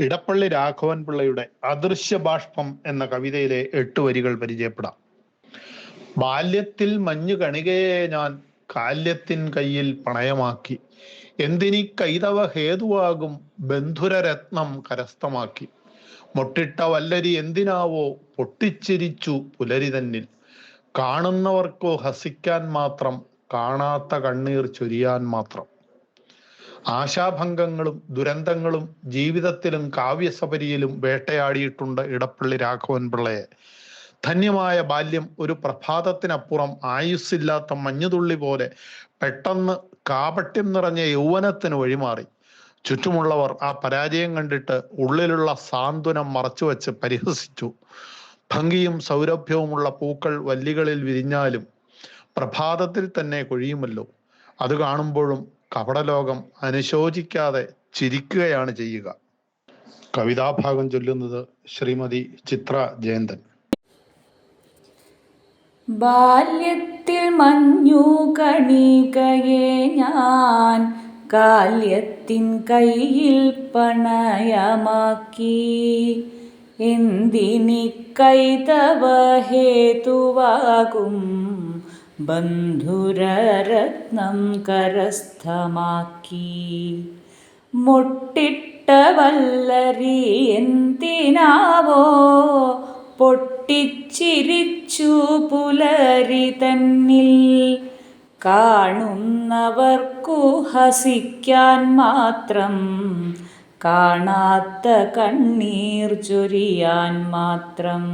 ഇടപ്പള്ളി രാഘവൻ പിള്ളയുടെ അദൃശ്യ ബാഷ്പം എന്ന കവിതയിലെ എട്ട് വരികൾ പരിചയപ്പെടാം. ബാല്യത്തിൽ മഞ്ഞു കണികയെ ഞാൻ കാല്യത്തിൻ കയ്യിൽ പണയമാക്കി. എന്തിനി കൈതവ ഹേതുവാകും ബന്ധുരരത്നം കരസ്ഥമാക്കി. മൊട്ടിട്ട വല്ലരി എന്തിനാവോ പൊട്ടിച്ചിരിച്ചു പുലരി തന്നിൽ കാണുന്നവർക്കോ ഹസിക്കാൻ മാത്രം കാണാത്ത കണ്ണീർ ചൊരിയാൻ മാത്രം. ആശാഭംഗങ്ങളും ദുരന്തങ്ങളും ജീവിതത്തിലും കാവ്യസപരിയിലും വേട്ടയാടിയിട്ടുണ്ട് ഇടപ്പള്ളി രാഘവൻ പിള്ളയെ. ധന്യമായ ബാല്യം ഒരു പ്രഭാതത്തിനപ്പുറം ആയുസ്സില്ലാത്ത മഞ്ഞുതുള്ളി പോലെ പെട്ടെന്ന് കാപട്യം നിറഞ്ഞ യൗവനത്തിന് വഴിമാറി. ചുറ്റുമുള്ളവർ ആ പരാജയം കണ്ടിട്ട് ഉള്ളിലുള്ള സാന്ത്വനം മറച്ചുവെച്ച് പരിഹസിച്ചു. ഭംഗിയും സൗരഭ്യവുമുള്ള പൂക്കൾ വല്ലികളിൽ വിരിഞ്ഞാലും പ്രഭാതത്തിൽ തന്നെ കൊഴിയുമല്ലോ. അത് കാണുമ്പോഴും കപടലോകം അനുശോചിക്കാതെ ചിരിക്കുകയാണ് ചെയ്യുക. കവിതാഭാഗം ചൊല്ലുന്നത് ശ്രീമതി ചിത്ര ജയന്തൻ. ബാല്യത്തിൽ മഞ്ഞു കണികയെ ഞാൻ കാല്യത്തിൻ കയ്യിൽ പണയമാക്കി. എന്തിനി കൈതവ ഹേതുവാകും ബന്ധുരരത്നം കരസ്ഥമാക്കി. മുട്ടിട്ട വല്ലരി എന്തിനാവോ പൊട്ടിച്ചിരിച്ചു പുലരി തന്നിൽ. കാണുന്നവർക്കു ഹസിക്കാൻ മാത്രം കാണാത്ത കണ്ണീർ ചൊരിയാൻ മാത്രം.